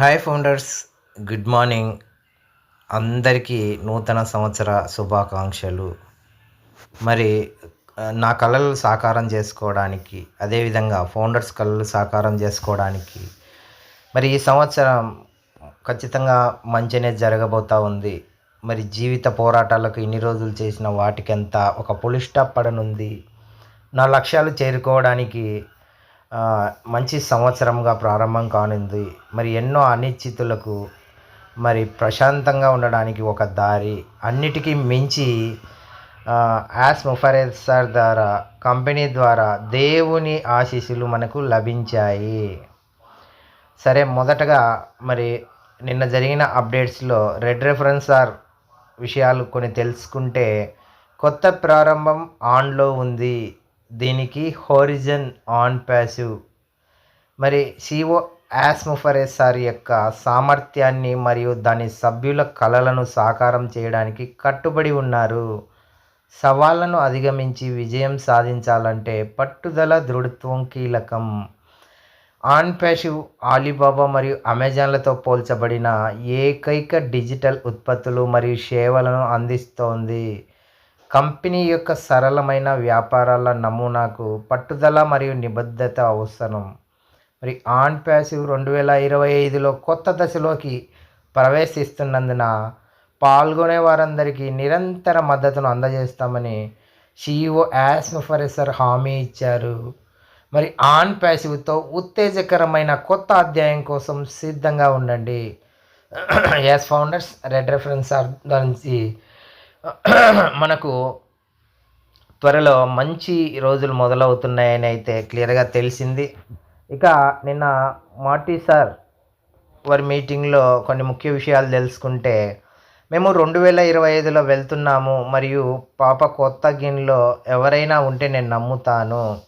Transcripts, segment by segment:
Hi founders good morning. అందరికీ నూతన సంవత్సర శుభాకాంక్షలు. మరి నా కళలు సాకారం చేసుకోవడానికి అదేవిధంగా ఫౌండర్స్ కళలు సాకారం చేసుకోవడానికి మరి ఈ సంవత్సరం ఖచ్చితంగా మంచినే జరగబోతూ ఉంది. మరి జీవిత పోరాటాలకు ఇన్ని రోజులు చేసిన వాటికంతా ఒక పులి స్టాప్ పడనుంది. నా లక్ష్యాలు చేరుకోవడానికి మంచి సంవత్సరంగా ప్రారంభం కానుంది. మరి ఎన్నో అనిశ్చితులకు మరి ప్రశాంతంగా ఉండడానికి ఒక దారి అన్నిటికీ మించి యాస్ సార్ ద్వారా కంపెనీ ద్వారా దేవుని ఆశీస్సులు మనకు లభించాయి. సరే మొదటగా మరి నిన్న జరిగిన అప్డేట్స్లో రెడ్ రెఫరెన్స్ ఆర్ విషయాలు కొన్ని తెలుసుకుంటే కొత్త ప్రారంభం ఆన్లో ఉంది. దీనికి హోరిజన్ ఆన్ ప్యాసివ్. మరి సిఓ యాస్మోఫరేసార్ యొక్క సామర్థ్యాన్ని మరియు దాని సభ్యుల కళలను సాకారం చేయడానికి కట్టుబడి ఉన్నారు. సవాళ్ళను అధిగమించి విజయం సాధించాలంటే పట్టుదల దృఢత్వం కీలకం. ఆన్ ప్యాసివ్ ఆలీబాబా మరియు అమెజాన్లతో పోల్చబడిన ఏకైక డిజిటల్ ఉత్పత్తులు మరియు సేవలను అందిస్తోంది. కంపెనీ యొక్క సరళమైన వ్యాపారాల నమూనాకు పట్టుదల మరియు నిబద్ధత అవసరం. మరి ఆన్ ప్యాసివ్ రెండు వేల ఇరవై ఐదులో కొత్త దశలోకి ప్రవేశిస్తున్నందున పాల్గొనే వారందరికీ నిరంతర మద్దతును అందజేస్తామని సిఇఓ యాస్మఫరెసర్ హామీ ఇచ్చారు. మరి ఆన్ ప్యాసివ్తో ఉత్తేజకరమైన కొత్త అధ్యాయం కోసం సిద్ధంగా ఉండండి. యాస్ ఫౌండర్స్ రెడ్ రెఫరెన్స్ నుంచి మనకు త్వరలో మంచి రోజులు మొదలవుతున్నాయని అయితే క్లియర్గా తెలిసింది. ఇక నిన్న మార్టీ సార్ వారి మీటింగ్లో కొన్ని ముఖ్య విషయాలు తెలుసుకుంటే మేము రెండు వేల ఇరవై ఐదులో వెళ్తున్నాము మరియు పాప కొత్త గిన్లో ఎవరైనా ఉంటే నేను నమ్ముతాను.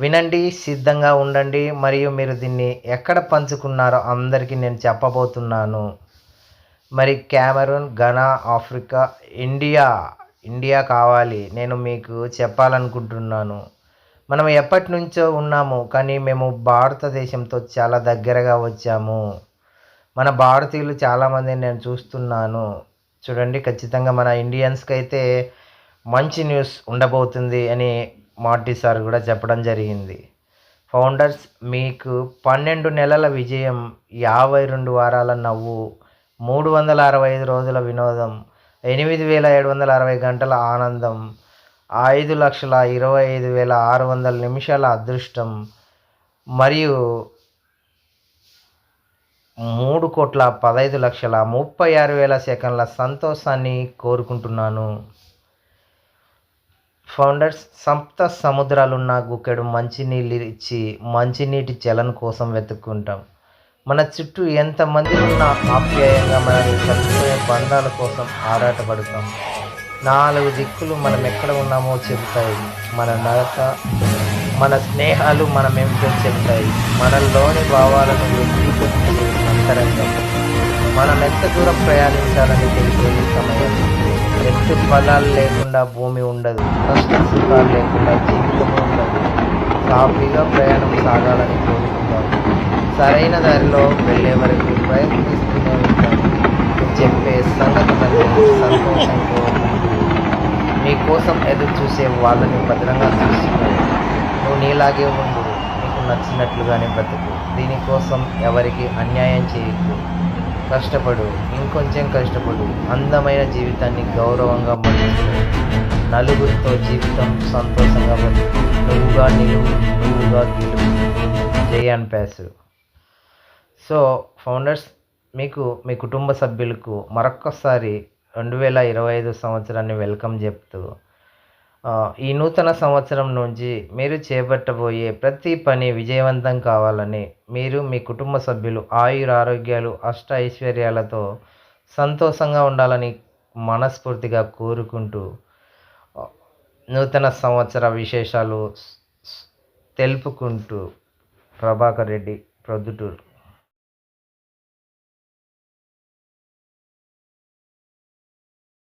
వినండి సిద్ధంగా ఉండండి మరియు మీరు దీన్ని ఎక్కడ పంచుకున్నారో అందరికీ నేను చెప్పబోతున్నాను. మరి Cameroon Ghana Africa India India కావాలి. నేను మీకు చెప్పాలనుకుంటున్నాను. మనం ఎప్పటి నుంచో ఉన్నాము కానీ మేము భారతదేశంతో చాలా దగ్గరగా వచ్చాము. మన భారతీయులు చాలామంది నేను చూస్తున్నాను. చూడండి ఖచ్చితంగా మన ఇండియన్స్కి అయితే మంచి న్యూస్ ఉండబోతుంది అని మార్టీ సార్ కూడా చెప్పడం జరిగింది. ఫౌండర్స్ మీకు పన్నెండు నెలల విజయం యాభై రెండు వారాల నవ్వు మూడు వందల అరవై ఐదు రోజుల వినోదం ఎనిమిది వేల ఏడు వందల అరవై గంటల ఆనందం ఐదు లక్షల ఇరవై ఐదు వేల ఆరు వందల నిమిషాల అదృష్టం మరియు మూడు కోట్ల పదహైదు లక్షల ముప్పై ఆరు వేల సెకండ్ల సంతోషాన్ని కోరుకుంటున్నాను. ఫౌండర్స్ సప్త సముద్రాలున్న గుక్కెడు మంచినీళ్ళు ఇచ్చి మంచినీటి చలన కోసం వెతుక్కుంటాం. మన చుట్టూ ఎంతమంది ఉన్నా ఆప్యాయంగా మనల్ని కలుపుకునే బంధాల కోసం ఆరాటపడతాం. నాలుగు దిక్కులు మనం ఎక్కడ ఉన్నామో చెబుతాయి. మన నడక మన స్నేహాలు మనమేమిటో చెబుతాయి. మనలోని భావాలను వ్యక్తీకరించే అంతరంగం. మనం ఎంత దూరం ప్రయాణించాలని తెలిసేది సమయం. ఎత్తు ఫలాలు లేకుండా భూమి ఉండదు. కష్ట సుఖాలు లేకుండా జీవితం సాఫీగా ప్రయాణం సాగాలని కోరుకుంటాను. సరైన దారిలో వెళ్ళే వరకు ప్రయత్నిస్తూనే ఉంటాను. చెప్పే సంగతులను సంతోషంతో మీకోసం ఎదురు చూసే వాళ్ళని భద్రంగా చూస్తున్నాడు నువ్వు నీలాగే ఉండు. నీకు నచ్చినట్లుగానే బ్రతుకు. దీనికోసం ఎవరికి అన్యాయం చేయకు. కష్టపడు. ఇంకొంచెం కష్టపడు. అందమైన జీవితాన్ని గౌరవంగా మలుచు నలుగురితో జీవితం సంతోషంగా బ్రతుకు. నువ్వుగా నిలువు నువ్వుగా గెలువు జై అండ్ సో ఫౌండర్స్ మీకు మీ కుటుంబ సభ్యులకు మరొక్కసారి రెండు వేల ఇరవై ఐదు సంవత్సరాన్ని వెల్కమ్ చెప్తూ ఈ నూతన సంవత్సరం నుంచి మీరు చేపట్టబోయే ప్రతి పని విజయవంతం కావాలని మీరు మీ కుటుంబ సభ్యులు ఆయుర ఆరోగ్యాలు అష్ట ఐశ్వర్యాలతో సంతోషంగా ఉండాలని మనస్ఫూర్తిగా కోరుకుంటూ నూతన సంవత్సర విశేషాలు తెలుపుకుంటూ ప్రభాకర్ రెడ్డి ప్రొద్దుటూరు.